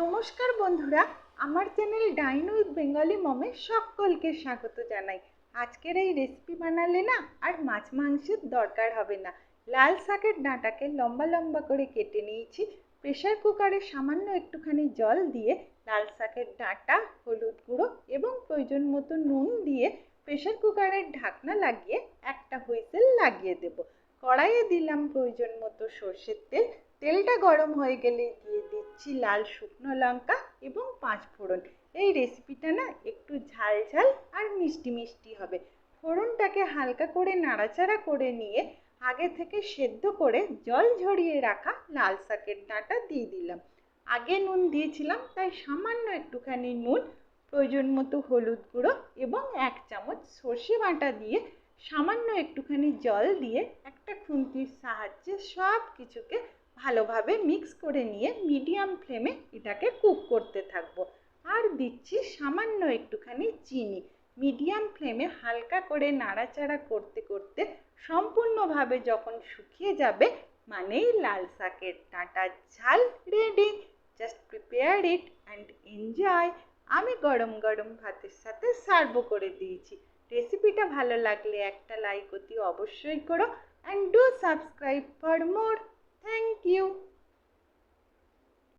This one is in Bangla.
নমস্কার বন্ধুরা, আমার চ্যানেল ডাইন উইথ বেঙ্গলি মমে সকলকে স্বাগত জানাই। আজকের এই রেসিপি বানালে না আর মাছ মাংসের দরকার হবে না। লাল শাকের ডাঁটাকে লম্বা লম্বা করে কেটে নিয়েছি। প্রেশার কুকারে সামান্য একটুখানি জল দিয়ে লাল শাকের ডাঁটা, হলুদ গুঁড়ো এবং প্রয়োজন মতো নুন দিয়ে প্রেশার কুকারের ঢাকনা লাগিয়ে একটা হুইসেল লাগিয়ে দেব। কড়াইয়ে দিলাম প্রয়োজন মতো সর্ষের তেল তেলটা গরম হয়ে গেলে দিয়ে দিচ্ছি লাল শুকনো লঙ্কা এবং পাঁচ ফোড়ন। এই রেসিপিটা না একটু ঝাল ঝাল আর মিষ্টি মিষ্টি হবে। ফোড়নটাকে হালকা করে নাড়াচাড়া করে নিয়ে আগে থেকে সেদ্ধ করে জল ঝরিয়ে রাখা লাল শাকের ডাঁটা দিয়ে দিলাম। আগে নুন দিয়েছিলাম, তাই সামান্য একটুখানি নুন, প্রয়োজন মতো হলুদ গুঁড়ো এবং এক চামচ সর্ষে বাটা দিয়ে সামান্য একটুখানি জল দিয়ে একটা খুন্তির সাহায্যে সব কিছুকে ভালোভাবে মিক্স করে নিয়ে মিডিয়াম ফ্লেমে এটাকে কুক করতে থাকব। আর দিচ্ছি সামান্য একটুখানি চিনি। মিডিয়াম ফ্লেমে হালকা করে নাড়াচাড়া করতে করতে সম্পূর্ণভাবে যখন শুকিয়ে যাবে, মানেই লাল শাকের ডাঁটার ঝাল ready just prepare it and enjoy আমি গরম গরম ভাতের সাথে সার্ভ করে দিয়েছি। রেসিপিটা ভালো লাগলে একটা লাইক অতি অবশ্যই করো। And do subscribe for more